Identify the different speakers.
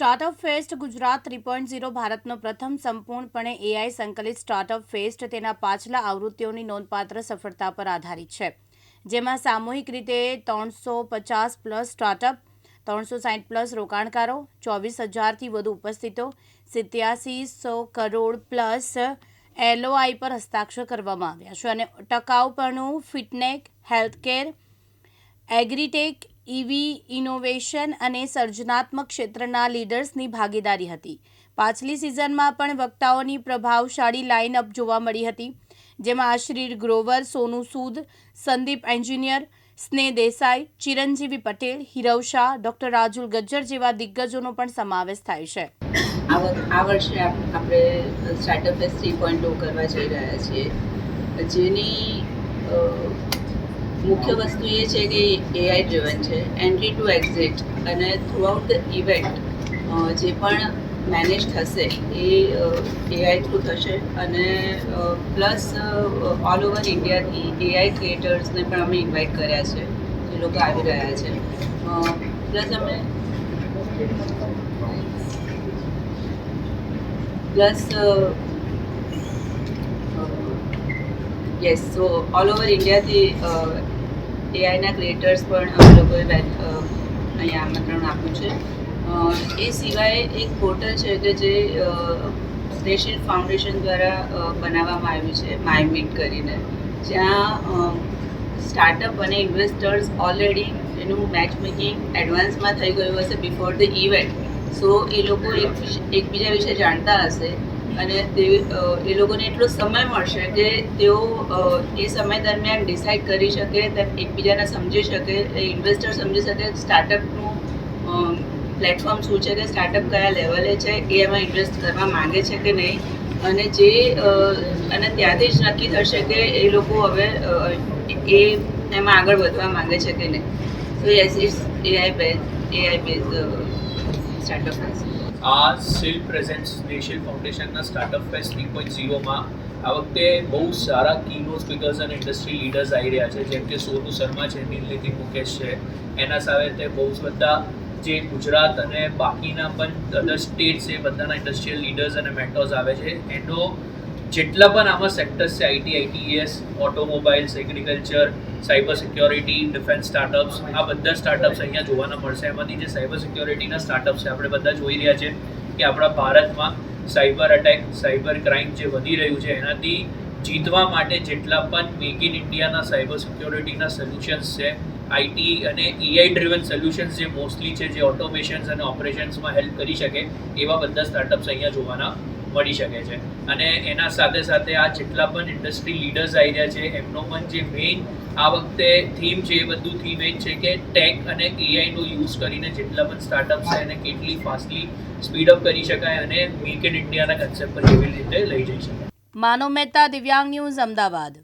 Speaker 1: Startup fest Gujarat three point zero ભારતનો પ્રથમ સંપૂર્ણપણે એઆઈ સંકલિત સ્ટાર્ટઅપ ફેસ્ટ તેના પાછલા આવૃત્તિઓની નોંધપાત્ર સફળતા પર આધારિત છે. જેમાં સામૂહિક રીતે ત્રણસો પચાસ પ્લસ સ્ટાર્ટઅપ, ત્રણસો સાઠ પ્લસ રોકાણકારો, ચોવીસ હજારથી વધુ ઉપસ્થિતો, સિત્યાસી સો કરોડ પ્લસ એલઓઆઈ પર હસ્તાક્ષર કરવામાં આવ્યા છે. અને ટકાઉપણું, ફિટનેક, હેલ્થકેર, એગ્રીટેક ઇવી ઇનોવેશન અને સર્જનાત્મક ક્ષેત્રના લીડર્સની ભાગીદારી હતી. પાછલી સિઝનમાં પણ વક્તાઓની પ્રભાવશાળી લાઇનઅપ જોવા મળી હતી, જેમાં આશ્રીર ગ્રોવર સોનુ સૂદ, સંદીપ એન્જિનિયર, સ્નેહ દેસાઈ, ચિરંજીવી પટેલ, હિરવ શાહ, ડૉક્ટર રાજુલ ગજ્જર જેવા દિગ્ગજોનો પણ સમાવેશ થાય છે.
Speaker 2: આ વર્ષે આપણે સ્ટાર્ટઅપ થ્રી પોઈન્ટ કરવા જઈ રહ્યા છીએ. જેની મુખ્ય વસ્તુ એ છે કે એઆઈ ડ્રિવન છે. એન્ટ્રી ટુ એક્ઝિટ અને થ્રુઆઉટ ધ ઇવેન્ટ જે પણ મેનેજ થશે એ એઆઈ થ્રુ થશે અને પ્લસ ઓલ ઓવર ઇન્ડિયાથી એઆઈ ક્રિએટર્સને પણ અમે ઇન્વાઇટ કર્યા છે. જે લોકો આવી રહ્યા છે. પ્લસ અમે plus yes so all over ઇન્ડિયાથી એઆઈના ક્રિએટર્સ પણ અમે લોકોએ અહીંયા આમંત્રણ આપ્યું છે. એ સિવાય એક પોર્ટલ છે કે જે સ્પેશિયલ ફાઉન્ડેશન દ્વારા બનાવવામાં આવ્યું છે માયમીટ કરીને. જ્યાં સ્ટાર્ટઅપ અને ઇન્વેસ્ટર્સ ઓલરેડી એનું મેચ મેકિંગ એડવાન્સમાં થઈ ગયું હશે બિફોર ધ ઇવેન્ટ સો એ લોકો એકબીજા વિશે જાણતા હશે. અને તે એ લોકોને એટલો સમય મળશે કે તેઓ એ સમય દરમિયાન ડિસાઇડ કરી શકે એકબીજાને સમજી શકે ઇન્વેસ્ટર સમજી શકે સ્ટાર્ટઅપનું પ્લેટફોર્મ શું છે કે સ્ટાર્ટઅપ કયા લેવલે છે, એ એમાં ઇન્વેસ્ટ કરવા માગે છે કે નહીં. અને જે અને ત્યાંથી જ નક્કી થશે કે એ લોકો હવે એ એમાં આગળ વધવા માંગે છે કે નહીં. So yes it's AI base AI base startup
Speaker 3: આ સિલ પ્રેઝન્સ નેશિયલ ફાઉન્ડેશનના સ્ટાર્ટઅપ ફેસ્ટ થ્રી પોઈન્ટ ઝીરોમાં આ વખતે બહુ સારા કીનો સ્પીકર્સ અને ઇન્ડસ્ટ્રી લીડર્સ આવી રહ્યા છે. જેમ કે સોનુ શર્મા છે, નીલનિધિ મુકેશ છે. એના સાથે બહુ જ બધા જે ગુજરાત અને બાકીના પણ અધર સ્ટેટ્સ છે બધાના ઇન્ડસ્ટ્રીયલ લીડર્સ અને મેન્ટોર્સ આવે છે. એનો જેટલા પણ આમાં સેક્ટર્સ છે IT ITES automobiles agriculture cyber security defence startups આ બધા સ્ટાર્ટઅપ્સ અહીંયા જોવાના મળશે. એમાંથી જે સાયબર સિક્યોરિટીના સ્ટાર્ટઅપ્સ છે, આપણે બધા જોઈ રહ્યા છે કે આપણા ભારતમાં સાયબર અટેક સાયબર ક્રાઇમ જે વધી રહ્યું છે, એનાથી જીતવા માટે જેટલા પણ મેક ઇન ઇન્ડિયાના સાયબર સિક્યોરિટીના સોલ્યુશન્સ છે આઈટી અને એઆઈ ડ્રિવન સોલ્યુશન્સ જે મોસ્ટલી છે, જે ઓટોમેશન્સ અને ઓપરેશન્સમાં હેલ્પ કરી શકે, એવા બધા સ્ટાર્ટઅપ્સ અહીંયા જોવાના મળી શકે છે. અને એના સાથે સાથે આ જેટલા પણ ઇન્ડસ્ટ્રી લીડર્સ આવી રહ્યા છે, એમનો પણ જે મેઇન આ વખતે થીમ છે, એ બધું થીમ એ છે કે ટેક અને એઆઈનો યુઝ કરીને જેટલા પણ સ્ટાર્ટઅપ છે એને કેટલી ફાસ્ટલી સ્પીડઅપ કરી શકાય અને મેક ઇન ઇન્ડિયાના કન્સેપ્ટ પર કેવી રીતે લઈ જઈ શકાય.
Speaker 1: માનવ મહેતા દિવ્યાંગ ન્યૂઝ અમદાવાદ.